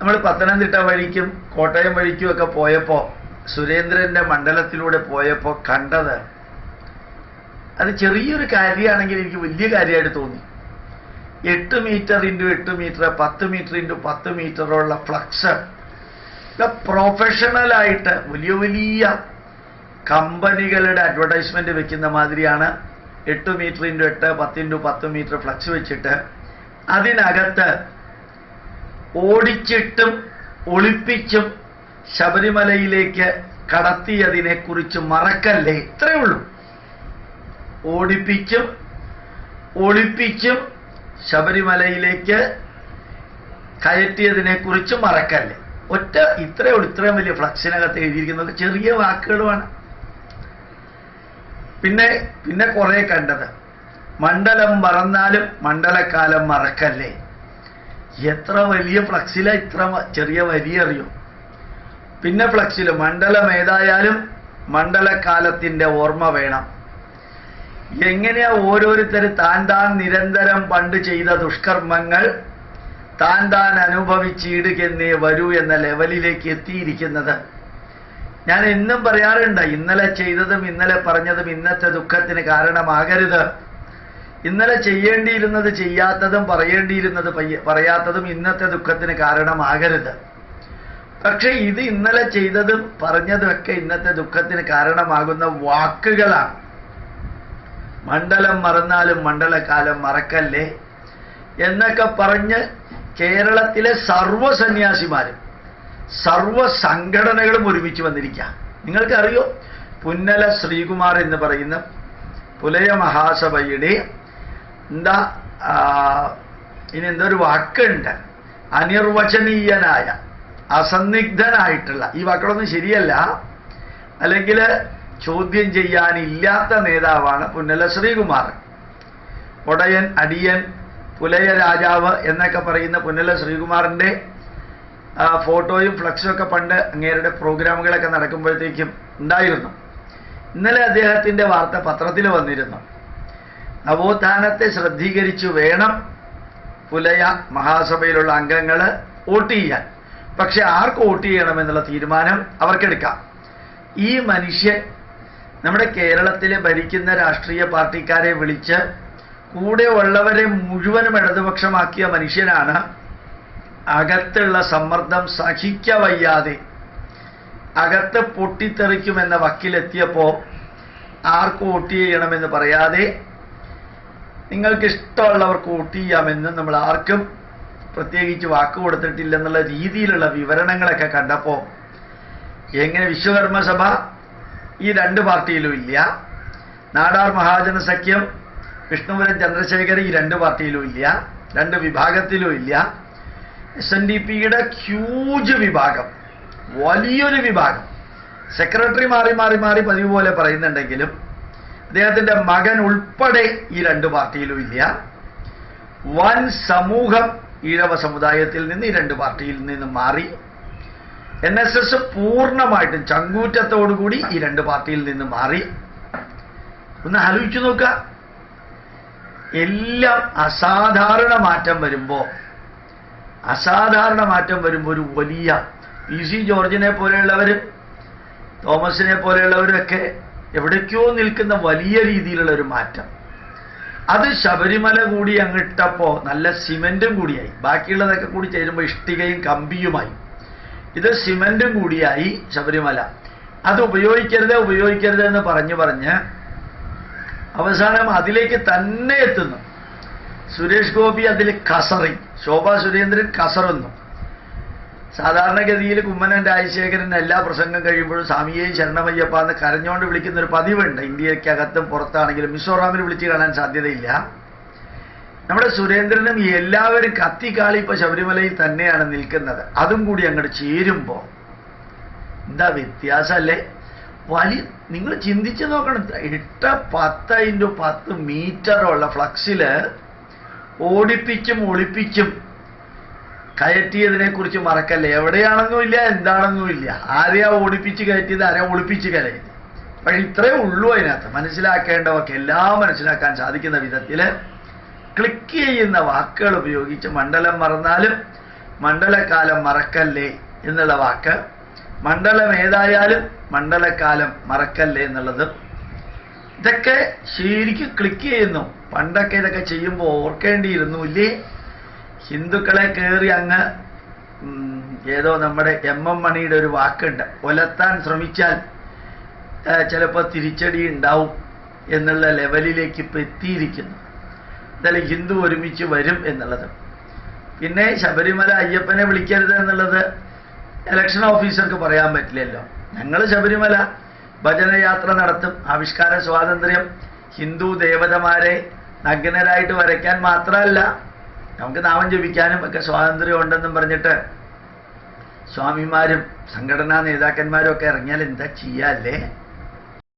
നമ്മൾ പത്തനംതിട്ട വഴിക്കും കോട്ടയം വഴിക്കും ഒക്കെ പോയപ്പോൾ സുരേന്ദ്രന്റെ മണ്ഡലത്തിലൂടെ പോയപ്പോൾ കണ്ടത് അത് ചെറിയൊരു കാര്യമാണെങ്കിൽ എനിക്ക് വലിയ കാര്യമായിട്ട് തോന്നി. എട്ട് മീറ്റർ ഇന്റു എട്ട് മീറ്റർ പത്ത് മീറ്റർ ഇന്റു പത്ത് മീറ്ററുള്ള ഫ്ലക്സ് പ്രൊഫഷണലായിട്ട് വലിയ വലിയ കമ്പനികളുടെ അഡ്വർടൈസ്മെന്റ് വെക്കുന്ന മാതിരിയാണ്. എട്ട് മീറ്റർ ഇന്റു എട്ട് പത്ത് ഇന്റു പത്ത് മീറ്റർ ഫ്ലക്സ് വെച്ചിട്ട് അതിനകത്ത് ഓടിച്ചിട്ടും ഒളിപ്പിച്ചും ശബരിമലയിലേക്ക് കടത്തിയതിനെ കുറിച്ച് മറക്കല്ലേ? ഇത്രയേ ഉള്ളൂ. ഓടിപ്പിച്ചും ഒളിപ്പിച്ചും ശബരിമലയിലേക്ക് കയറ്റിയതിനെ കുറിച്ച് മറക്കല്ലേ? ഒറ്റ ഇത്രയേ ഉള്ളൂ. ഇത്രയും വലിയ ഫ്ലക്സിനകത്ത് എഴുതിയിരിക്കുന്നത് ചെറിയ വാക്കുകളുമാണ്. പിന്നെ പിന്നെ കുറെ കണ്ടത്. മണ്ഡലം മറന്നാലും മണ്ഡലക്കാലം മറക്കല്ലേ? എത്ര വലിയ ഫ്ലക്സില ഇത്ര ചെറിയ വരി അറിയോ പിന്നെ ഫ്ലക്സിൽ മണ്ഡലം ഏതായാലും മണ്ഡലകാലത്തിന്റെ ഓർമ്മ വേണം. എങ്ങനെയാ ഓരോരുത്തർ താൻ താൻ നിരന്തരം പണ്ട് ചെയ്ത ദുഷ്കർമ്മങ്ങൾ താൻ താൻ അനുഭവിച്ചിടുകെന്നേ വരൂ എന്ന ലെവലിലേക്ക് എത്തിയിരിക്കുന്നത്. ഞാൻ എന്നും പറയാറുണ്ട് ഇന്നലെ ചെയ്തതും ഇന്നലെ പറഞ്ഞതും ഇന്നത്തെ ദുഃഖത്തിന് കാരണമാകരുത്. ഇന്നലെ ചെയ്യേണ്ടിയിരുന്നത് ചെയ്യാത്തതും പറയേണ്ടിയിരുന്നത് പറയാത്തതും ഇന്നത്തെ ദുഃഖത്തിന് കാരണമാകരുത്. പക്ഷെ ഇത് ഇന്നലെ ചെയ്തതും പറഞ്ഞതുമൊക്കെ ഇന്നത്തെ ദുഃഖത്തിന് കാരണമാകുന്ന വാക്കുകളാണ്. മണ്ഡലം മറന്നാലും മണ്ഡലകാലം മറക്കല്ലേ? എന്നൊക്കെ പറഞ്ഞ് കേരളത്തിലെ സർവ സന്യാസിമാരും സർവ സംഘടനകളും ഒരുമിച്ച് വന്നിരിക്കുക നിങ്ങൾക്കറിയോ? പുന്നല ശ്രീകുമാർ എന്ന് പറയുന്ന പുലയ മഹാസഭയുടെ എന്താ ഇനി എന്തോ ഒരു വാക്കുണ്ട്. അനിർവചനീയനായ അസന്നിഗ്ധനായിട്ടുള്ള ഈ വാക്കുകളൊന്നും ശരിയല്ല. അല്ലെങ്കിൽ ചോദ്യം ചെയ്യാനില്ലാത്ത നേതാവാണ് പുന്നല ശ്രീകുമാർ. ഒടയൻ അടിയൻ പുലയ രാജാവ് എന്നൊക്കെ പറയുന്ന പുന്നല ശ്രീകുമാറിന്റെ ആ, ഫോട്ടോയും ഫ്ലക്സും ഒക്കെ പണ്ട് അങ്ങേരുടെ പ്രോഗ്രാമുകളൊക്കെ നടക്കുമ്പോഴത്തേക്കും ഉണ്ടായിരുന്നു. ഇന്നലെ അദ്ദേഹത്തിന്റെ വാർത്ത പത്രത്തിൽ വന്നിരുന്നു. നവോത്ഥാനത്തെ ശ്രദ്ധീകരിച്ചു വേണം പുലയ മഹാസഭയിലുള്ള അംഗങ്ങൾ വോട്ട് ചെയ്യാൻ. പക്ഷെ ആർക്ക് വോട്ട് ചെയ്യണമെന്നുള്ള തീരുമാനം അവർക്കെടുക്കാം. ഈ മനുഷ്യൻ നമ്മുടെ കേരളത്തിലെ ഭരിക്കുന്ന രാഷ്ട്രീയ പാർട്ടിക്കാരെ വിളിച്ച് കൂടെ ഉള്ളവരെ മുഴുവനും ഇടതുപക്ഷമാക്കിയ മനുഷ്യനാണ്. അകത്തുള്ള സമ്മർദ്ദം സഹിക്കവയ്യാതെ അകത്ത് പൊട്ടിത്തെറിക്കുമെന്ന വക്കിലെത്തിയപ്പോൾ ആർക്ക് വോട്ട് ചെയ്യണമെന്ന് പറയാതെ നിങ്ങൾക്ക് ഇഷ്ടമുള്ളവർക്ക് വോട്ട് ചെയ്യാമെന്ന് നമ്മൾ ആർക്കും പ്രത്യേകിച്ച് വാക്ക് കൊടുത്തിട്ടില്ലെന്നുള്ള രീതിയിലുള്ള വിവരണങ്ങളൊക്കെ കണ്ടപ്പോൾ എങ്ങനെ വിശ്വകർമ്മ സഭ ഈ രണ്ട് പാർട്ടിയിലും ഇല്ല നാടാർ മഹാജന സഖ്യം വിഷ്ണുപുരം ചന്ദ്രശേഖർ ഈ രണ്ട് പാർട്ടിയിലും ഇല്ല രണ്ട് വിഭാഗത്തിലും ഇല്ല. എസ് എൻ ഡി പിയുടെ ഹ്യൂജ് വിഭാഗം വലിയൊരു വിഭാഗം. സെക്രട്ടറി മാറി മാറി മാറി പതിവ് പോലെ പറയുന്നുണ്ടെങ്കിലും അദ്ദേഹത്തിന്റെ മകൻ ഉൾപ്പെടെ ഈ രണ്ട് പാർട്ടിയിലും ഇല്ല. വൻ സമൂഹം ഈഴവ സമുദായത്തിൽ നിന്ന് ഈ രണ്ട് പാർട്ടിയിൽ നിന്ന് മാറി. എൻ എസ് എസ് പൂർണമായിട്ടും ചങ്കൂറ്റത്തോടുകൂടി ഈ രണ്ട് പാർട്ടിയിൽ നിന്ന് മാറി. ഒന്ന് ആലോചിച്ചു നോക്കുക. എല്ലാം അസാധാരണ മാറ്റം വരുമ്പോ അസാധാരണ മാറ്റം വരുമ്പോൾ ഒരു വലിയ പി സി ജോർജിനെ പോലെയുള്ളവരും തോമസിനെ പോലെയുള്ളവരൊക്കെ എവിടേക്കോ നിൽക്കുന്ന വലിയ രീതിയിലുള്ള ഒരു മാറ്റം. അത് ശബരിമല കൂടി അങ്ങിട്ടപ്പോ നല്ല സിമെന്റും കൂടിയായി. ബാക്കിയുള്ളതൊക്കെ കൂടി ചേരുമ്പോൾ ഇഷ്ടികയും കമ്പിയുമായി. ഇത് സിമെന്റും കൂടിയായി ശബരിമല. അത് ഉപയോഗിക്കരുത് ഉപയോഗിക്കരുത് എന്ന് പറഞ്ഞു പറഞ്ഞ് അവസാനം അതിലേക്ക് തന്നെ എത്തുന്നു. സുരേഷ് ഗോപി അതിൽ കസറി. ശോഭാ സുരേന്ദ്രൻ കസറുന്നു. സാധാരണഗതിയിൽ കുമ്മനൻ രാജശേഖരൻ എല്ലാ പ്രസംഗം കഴിയുമ്പോഴും സ്വാമിയെ ശരണമയ്യപ്പ എന്ന് കരഞ്ഞുകൊണ്ട് വിളിക്കുന്ന ഒരു പതിവുണ്ട്. ഇന്ത്യക്കകത്തും പുറത്താണെങ്കിലും മിസോറാമിൽ വിളിച്ച് കാണാൻ സാധ്യതയില്ല. നമ്മുടെ സുരേന്ദ്രനും എല്ലാവരും കത്തിക്കാളി ഇപ്പൊ ശബരിമലയിൽ തന്നെയാണ് നിൽക്കുന്നത്. അതും കൂടി അങ്ങോട്ട് ചേരുമ്പോ എന്താ വ്യത്യാസമല്ലേ? വലിയ നിങ്ങൾ ചിന്തിച്ചു നോക്കണം. എട്ട് പത്ത് ഇന്റു പത്ത് മീറ്ററുള്ള ഫ്ലക്സിൽ ഓടിപ്പിച്ചും ഒളിപ്പിച്ചും കയറ്റിയതിനെ കുറിച്ച് മറക്കല്ലേ? എവിടെയാണെന്നും ഇല്ല എന്താണെന്നും ഇല്ല. ആരെയാ ഓടിപ്പിച്ച് കയറ്റിയത്? ആരെയാ ഒളിപ്പിച്ച് കരയത് പക്ഷെ ഇത്രേ ഉള്ളൂ അതിനകത്ത്. മനസ്സിലാക്കേണ്ടവർക്ക് എല്ലാം മനസ്സിലാക്കാൻ സാധിക്കുന്ന വിധത്തിൽ ക്ലിക്ക് ചെയ്യുന്ന വാക്കുകൾ ഉപയോഗിച്ച് മണ്ഡലം മറന്നാലും മണ്ഡലകാലം മറക്കല്ലേ എന്നുള്ള വാക്ക്. മണ്ഡലം ഏതായാലും മണ്ഡലകാലം മറക്കല്ലേ എന്നുള്ളത് ഇതൊക്കെ ശരിക്കും ക്ലിക്ക് ചെയ്യുന്നു. പണ്ടൊക്കെ ഇതൊക്കെ ചെയ്യുമ്പോൾ ഓർക്കേണ്ടിയിരുന്നു ഇല്ലേ ഹിന്ദുക്കളെ കയറി അങ്ങ് ഏതോ നമ്മുടെ എം എം മണിയുടെ ഒരു വാക്കുണ്ട്. ഒലത്താൻ ശ്രമിച്ചാൽ ചിലപ്പോൾ തിരിച്ചടി ഉണ്ടാവും എന്നുള്ള ലെവലിലേക്ക് ഇപ്പം എത്തിയിരിക്കുന്നു. എന്തായാലും ഹിന്ദു ഒരുമിച്ച് വരും എന്നുള്ളത്. പിന്നെ ശബരിമല അയ്യപ്പനെ വിളിക്കരുത് എന്നുള്ളത് ഇലക്ഷൻ ഓഫീസർക്ക് പറയാൻ പറ്റില്ലല്ലോ. ഞങ്ങൾ ശബരിമല ഭജനയാത്ര നടത്തും. ആവിഷ്കാര സ്വാതന്ത്ര്യം ഹിന്ദു ദേവതമാരെ നഗ്നരായിട്ട് വരയ്ക്കാൻ മാത്രമല്ല നമുക്ക് നാമം ജപിക്കാനും ഒക്കെ സ്വാതന്ത്ര്യം ഉണ്ടെന്നും പറഞ്ഞിട്ട് സ്വാമിമാരും സംഘടനാ നേതാക്കന്മാരും ഒക്കെ ഇറങ്ങിയാൽ എന്താ ചെയ്യാല്ലേ